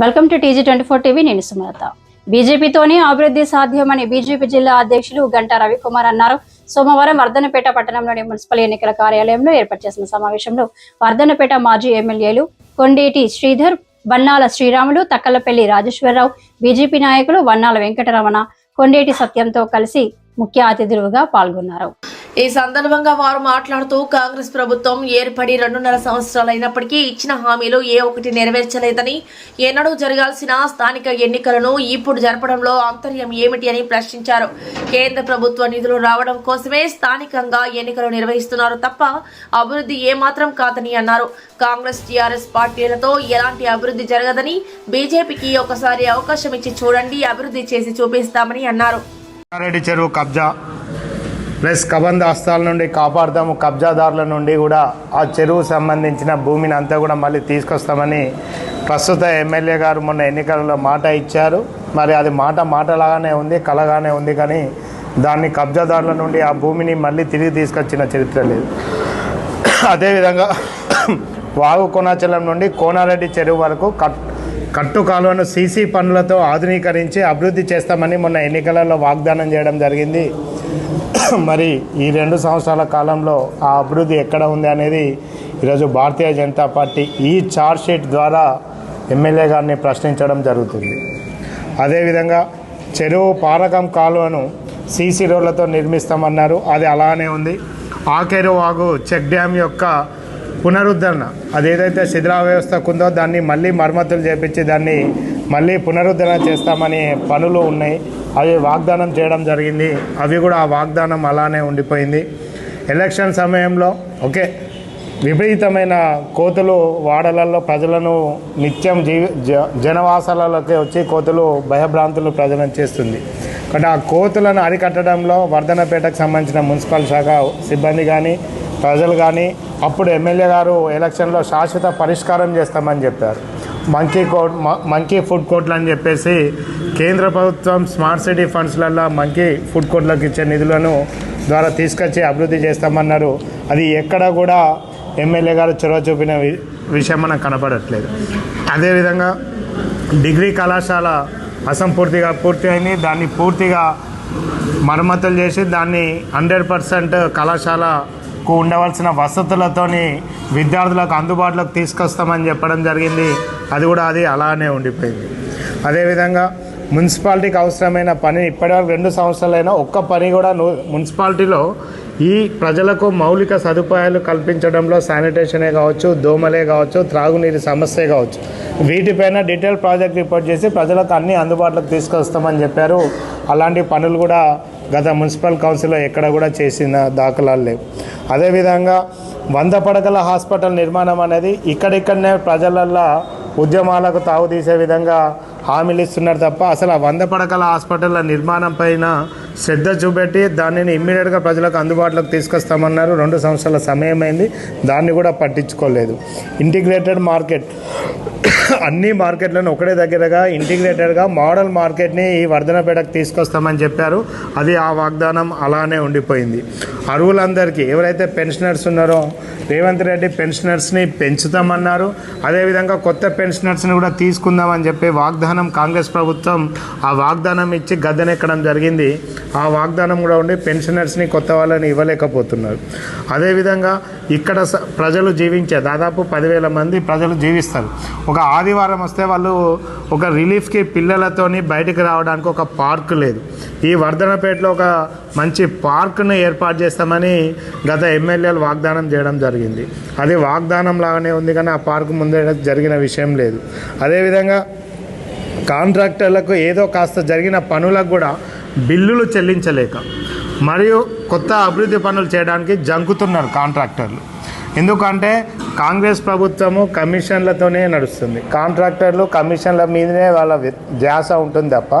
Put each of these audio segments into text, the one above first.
Welcome to TG twenty four TV నేను సుమలత. బీజేపీతోనే అభివృద్ధి సాధ్యమని బీజేపీ జిల్లా అధ్యక్షులు గంటా రవికుమార్ అన్నారు. సోమవారం వర్ధనపేట పట్టణంలోని మున్సిపల్ ఎన్నికల కార్యాలయంలో ఏర్పాటు చేసిన సమావేశంలో వర్ధనపేట మాజీ ఎమ్మెల్యేలు కొండేటి శ్రీధర్ బన్నాల శ్రీరాములు తక్కలపల్లి రాజేశ్వరరావు బీజేపీ నాయకులు వన్నాల వెంకటరమణ కొండేటి సత్యంతో కలిసి ముఖ్య అతిథులుగా పాల్గొన్నారు. ఈ సందర్భంగా వారు మాట్లాడుతూ కాంగ్రెస్ ప్రభుత్వం ఏర్పడి రెండున్నర సంవత్సరాలు అయినప్పటికీ ఇచ్చిన హామీలు ఏ ఒక్కటి నెరవేర్చలేదని ఎన్నడూ జరగాల్సిన స్థానిక ఎన్నికలను ఇప్పుడు జరపడంలో ఆంతర్యం ఏమిటి అని ప్రశ్నించారు. కేంద్ర ప్రభుత్వ నిధులు రావడం కోసమే స్థానికంగా ఎన్నికలు నిర్వహిస్తున్నారు తప్ప అభివృద్ధి ఏమాత్రం కాదని అన్నారు. కాంగ్రెస్ టీఆర్ఎస్ పార్టీలతో ఎలాంటి అభివృద్ధి జరగదని బీజేపీకి ఒకసారి అవకాశం ఇచ్చి చూడండి అభివృద్ధి చేసి చూపిస్తామని అన్నారు. చెరువు కబ్జా ప్లస్ కబంధ హస్తాల నుండి కాపాడుతాము కబ్జాదారుల నుండి కూడా ఆ చెరువు సంబంధించిన భూమిని అంతా కూడా మళ్ళీ తీసుకొస్తామని ప్రస్తుత ఎమ్మెల్యే గారు మొన్న ఎన్నికలలో మాట ఇచ్చారు. మరి అది మాట మాటలాగానే ఉంది కలగానే ఉంది కానీ దాన్ని కబ్జాదారుల నుండి ఆ భూమిని మళ్ళీ తిరిగి తీసుకొచ్చిన చరిత్ర లేదు. అదేవిధంగా వాగు కోనాచలం నుండి కోనారెడ్డి చెరువు వరకు కట్ కట్టు కాలువను సీసీ పనులతో ఆధునీకరించి అభివృద్ధి చేస్తామని మొన్న ఎన్నికలలో వాగ్దానం చేయడం జరిగింది. మరి ఈ రెండు సంవత్సరాల కాలంలో ఆ అభివృద్ధి ఎక్కడ ఉంది అనేది ఈరోజు భారతీయ జనతా పార్టీ ఈ చార్జ్షీట్ ద్వారా ఎమ్మెల్యే గారిని ప్రశ్నించడం జరుగుతుంది. అదేవిధంగా చెరువు పారకం కాలువను సీసీ రోడ్లతో నిర్మిస్తామన్నారు. అది అలానే ఉంది. ఆకేరు వాగు చెక్ డ్యామ్ యొక్క పునరుద్ధరణ అదేదైతే శిథిలా వ్యవస్థకు ఉందో దాన్ని మళ్ళీ మరమ్మతులు చేపించి దాన్ని మళ్ళీ పునరుద్ధరణ చేస్తామనే పనులు ఉన్నాయి. అవి వాగ్దానం చేయడం జరిగింది. అవి కూడా ఆ వాగ్దానం అలానే ఉండిపోయింది. ఎలక్షన్ సమయంలో ఓకే విపరీతమైన కోతులు వాడలలో ప్రజలను నిత్యం జీవి జ- జనవాసాలలోకి వచ్చి కోతులు భయభ్రాంతులు ప్రజలను చేస్తుంది. కాబట్టి ఆ కోతులను అరికట్టడంలో వర్ధనపేటకు సంబంధించిన మున్సిపల్ శాఖ సిబ్బంది కానీ ప్రజలు కానీ అప్పుడు ఎమ్మెల్యే గారు ఎలక్షన్లో శాశ్వత పరిష్కారం చేస్తామని చెప్పారు. మంకీ కోట్ మంకీ ఫుడ్ కోర్ట్లు అని చెప్పేసి కేంద్ర ప్రభుత్వం స్మార్ట్ సిటీ ఫండ్స్లలో మంకీ ఫుడ్ కోర్ట్లకు ఇచ్చే నిధులను ద్వారా తీసుకొచ్చి అభివృద్ధి చేస్తామన్నారు. అది ఎక్కడ కూడా ఎమ్మెల్యే గారు చొరవ చూపిన వి- విషయం మనకు కనపడట్లేదు. అదేవిధంగా డిగ్రీ కళాశాల అసంపూర్తిగా పూర్తి అయింది. దాన్ని పూర్తిగా మరమ్మతులు చేసి దాన్ని హండ్రెడ్ పర్సెంట్ కళాశాల ఉండవలసిన వసతులతోని విద్యార్థులకు అందుబాటులోకి తీసుకొస్తామని చెప్పడం జరిగింది. అది కూడా అది అలానే ఉండిపోయింది. అదేవిధంగా మున్సిపాలిటీకి అవసరమైన పని ఇప్పటివరకు రెండు సంవత్సరాలైనా ఒక్క పని కూడా మున్సిపాలిటీలో ఈ ప్రజలకు మౌలిక సదుపాయాలు కల్పించడంలో శానిటేషనే కావచ్చు దోమలే కావచ్చు త్రాగునీరు సమస్యే కావచ్చు. వీటిపైన డీటెయిల్ ప్రాజెక్ట్ రిపోర్ట్ చేసి ప్రజలకు అన్ని అందుబాటులోకి తీసుకొస్తామని చెప్పారు. అలాంటి పనులు కూడా గత మున్సిపల్ కౌన్సిల్లో ఎక్కడ కూడా చేసిన దాఖలాలు లేవు. అదేవిధంగా వంద పడకల హాస్పిటల్ నిర్మాణం అనేది ఇక్కడిక్కడనే ప్రజలల్లో ఉద్యమాలకు తావు తీసే విధంగా హామీలు ఇస్తున్నారు తప్ప అసలు ఆ వంద పడకల హాస్పిటల్ల నిర్మాణం పైన శ్రద్ధ చూపెట్టి దానిని ఇమ్మీడియట్గా ప్రజలకు అందుబాటులోకి తీసుకొస్తామన్నారు. రెండు సంవత్సరాల సమయం అయింది దాన్ని కూడా పట్టించుకోలేదు. ఇంటిగ్రేటెడ్ మార్కెట్ అన్ని మార్కెట్లను ఒకటే దగ్గరగా ఇంటిగ్రేటెడ్గా మోడల్ మార్కెట్ని ఈ వర్ధనపేటకు తీసుకొస్తామని చెప్పారు. అది ఆ వాగ్దానం అలానే ఉండిపోయింది. అరువులందరికీ ఎవరైతే పెన్షనర్స్ ఉన్నారో రేవంత్ రెడ్డి పెన్షనర్స్ని పెంచుతామన్నారు. అదేవిధంగా కొత్త పెన్షనర్స్ని కూడా తీసుకుందామని చెప్పి వాగ్దానం కాంగ్రెస్ ప్రభుత్వం ఆ వాగ్దానం ఇచ్చి గద్దెనెక్కడం జరిగింది. ఆ వాగ్దానం కూడా ఉండి పెన్షనర్స్ని కొత్త వాళ్ళని ఇవ్వలేకపోతున్నారు. అదేవిధంగా ఇక్కడ స- ప్రజలు జీవించే దాదాపు పదివేల మంది ప్రజలు జీవిస్తారు. ఒక ఆదివారం వస్తే వాళ్ళు ఒక రిలీఫ్కి పిల్లలతోని బయటికి రావడానికి ఒక పార్క్ లేదు. ఈ వర్ధనపేటలో ఒక మంచి పార్క్ను ఏర్పాటు చేస్తామని గత ఎమ్మెల్యేలు వాగ్దానం చేయడం జరిగింది. అది వాగ్దానం లాగానే ఉంది కానీ ఆ పార్క్ ముందే జరిగిన విషయం లేదు. అదేవిధంగా కాంట్రాక్టర్లకు ఏదో కాస్త జరిగిన పనులకు కూడా బిల్లులు చెల్లించలేక మరియు కొత్త అభివృద్ధి పనులు చేయడానికి జంకుతున్నారు కాంట్రాక్టర్లు. ఎందుకంటే కాంగ్రెస్ ప్రభుత్వము కమిషన్లతోనే నడుస్తుంది. కాంట్రాక్టర్లు కమిషన్ల మీదనే వాళ్ళ ధ్యాస ఉంటుంది తప్ప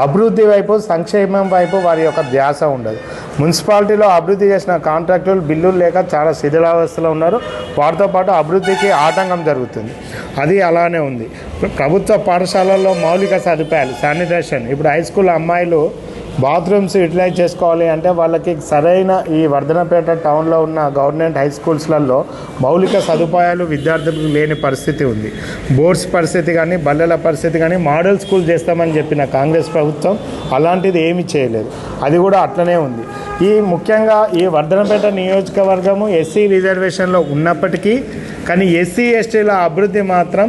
అభివృద్ధి వైపు సంక్షేమం వైపు వారి యొక్క ధ్యాస ఉండదు. మున్సిపాలిటీలో అభివృద్ధి చేసిన కాంట్రాక్టర్లు బిల్లులు లేక చాలా శిథిలావస్థలో ఉన్నారు. వాటితో పాటు అభివృద్ధికి ఆటంకం జరుగుతుంది. అది అలానే ఉంది. ప్రభుత్వ పాఠశాలల్లో మౌలిక సదుపాయాలు శానిటేషన్ ఇప్పుడు హై స్కూల్ అమ్మాయిలు బాత్రూమ్స్ యూటిలైజ్ చేసుకోవాలి అంటే వాళ్ళకి సరైన ఈ వర్ధనపేట టౌన్లో ఉన్న గవర్నమెంట్ హై స్కూల్స్లలో మౌలిక సదుపాయాలు విద్యార్థులకు లేని పరిస్థితి ఉంది. బోర్డ్స్ పరిస్థితి కానీ బల్లెల పరిస్థితి కానీ మోడల్ స్కూల్ చేస్తామని చెప్పిన కాంగ్రెస్ ప్రభుత్వం అలాంటిది ఏమీ చేయలేదు. అది కూడా అట్లనే ఉంది. ఈ ముఖ్యంగా ఈ వర్ధనపేట నియోజకవర్గము ఎస్సీ రిజర్వేషన్లో ఉన్నప్పటికీ కానీ ఎస్సీ ఎస్టీల అభివృద్ధి మాత్రం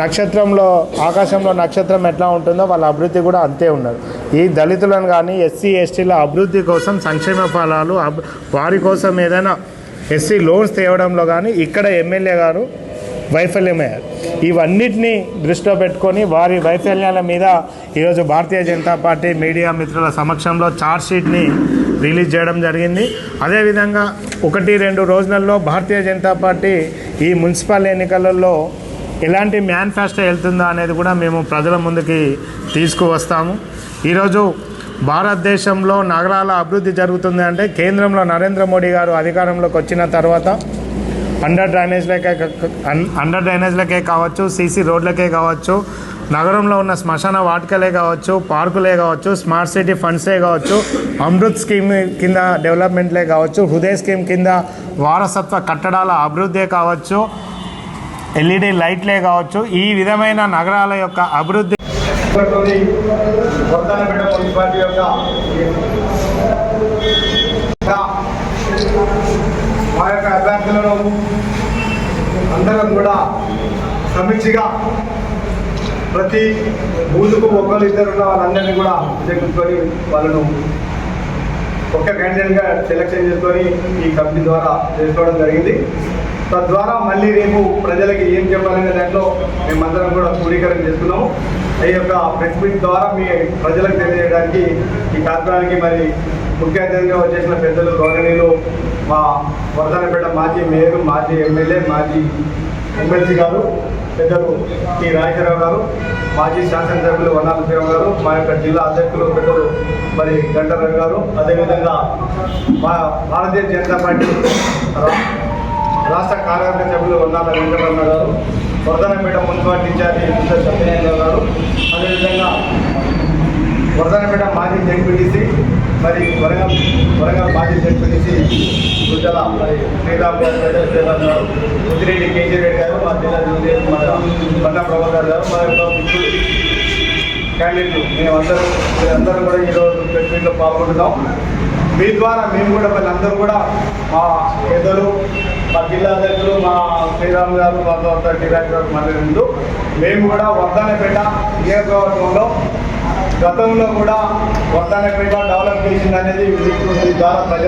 నక్షత్రంలో ఆకాశంలో నక్షత్రం ఎట్లా ఉంటుందో వాళ్ళ అభివృద్ధి కూడా అంతే ఉన్నారు ఈ దళితులను కానీ ఎస్సీ ఎస్టీల అభివృద్ధి కోసం సంక్షేమ ఫలాలు అబ్- వారి కోసం ఏదైనా ఎస్సీ లోన్స్ తేవడంలో కానీ ఇక్కడ ఎమ్మెల్యే గారు వైఫల్యమయ్యారు ఇవన్నిటినీ దృష్టిలో పెట్టుకొని వారి వైఫల్యాల మీద ఈరోజు భారతీయ జనతా పార్టీ మీడియా మిత్రుల సమక్షంలో ఛార్జ్ షీట్ని రిలీజ్ చేయడం జరిగింది. అదేవిధంగా ఒకటి రెండు రోజులలో భారతీయ జనతా పార్టీ ఈ మున్సిపల్ ఎన్నికలలో ఎలాంటి మేనిఫెస్టో వెళ్తుందో అనేది కూడా మేము ప్రజల ముందుకి తీసుకువస్తాము. ఈరోజు భారతదేశంలో నగరాల అభివృద్ధి జరుగుతుంది అంటే కేంద్రంలో నరేంద్ర మోడీ గారు అధికారంలోకి వచ్చిన తర్వాత అండర్ డ్రైనేజ్లకే అన్- అండర్ డ్రైనేజ్లకే కావచ్చు సీసీ రోడ్లకే కావచ్చు నగరంలో ఉన్న శ్మశాన వాటికలే కావచ్చు పార్కులే కావచ్చు స్మార్ట్ సిటీ ఫండ్సే కావచ్చు అమృత్ స్కీమ్ కింద డెవలప్మెంట్లే కావచ్చు హృదయ స్కీమ్ కింద వారసత్వ కట్టడాల అభివృద్ధే కావచ్చు ఎల్ఈడి లైట్లే కావచ్చు ఈ విధమైన నగరాల యొక్క అభివృద్ధి యొక్క మా యొక్క అభ్యర్థులను అందరం కూడా సమీక్షగా ప్రతి బూతుకు ఒకరు ఇద్దరు ఉన్న వాళ్ళందరినీ కూడా చేసుకొని వాళ్ళను ఒక్క క్యాండిడేట్గా సెలెక్షన్ చేసుకొని ఈ కమిటీ ద్వారా చేసుకోవడం జరిగింది. తద్వారా మళ్ళీ రేపు ప్రజలకి ఏం చెప్పాలనే దాంట్లో మేమందరం కూడా క్రోడీకరణ చేస్తున్నాము ఈ యొక్క ప్రెస్ మీట్ ద్వారా మీ ప్రజలకు తెలియజేయడానికి ఈ కార్యక్రమానికి మరి ముఖ్య అతిథిగా వచ్చేసిన పెద్దలు గౌరవనీయులు మా వరదనపేట మాజీ మేయర్ మాజీ ఎమ్మెల్యే మాజీ ఎమ్మెల్సీ గారు పెద్దలు టి రాజశేఖరరావు గారు మాజీ శాసనసభ్యులు వనాల గారు మా యొక్క జిల్లా అధ్యక్షులు పెద్దలు మరి గంటారావు గారు. అదేవిధంగా మా భారతీయ జనతా పార్టీ రాష్ట్ర కార్యవర్గ సభ్యులు వన్నాల వెంకటరమణ గారు Wardhannapet municipality incharge mister Satyanarayana గారు అదేవిధంగా వరదనపేట మాజీ జడ్పీటీసీ మరి వరంగల్ వరంగల్ మాజీ జడ్పీటీసీ గుజల మరి శ్రీరామ్ గారు ప్రజల ముద్దిరెడ్డి కేజీ రెడ్డి గారు మా జిల్లా జూనియర్ మన ప్రభాకర్ గారు మా యొక్క క్యాండిడేట్లు. మేమందరం అందరం కూడా ఈరోజు ప్రెస్ మీట్లో పాల్గొంటున్నాం. మీ ద్వారా మేము కూడా వాళ్ళందరూ కూడా మా పెద్దలు మా జిల్లా అధ్యక్షులు మా శ్రీరామ్ గారు మాతో అంతా డిరాజ్ గారు మాట్లాడిండు మేము కూడా వర్ధానపేట నియోజకవర్గంలో గతంలో కూడా వర్ధానపేట డెవలప్ చేసింది అనేది ద్వారా ప్రజలు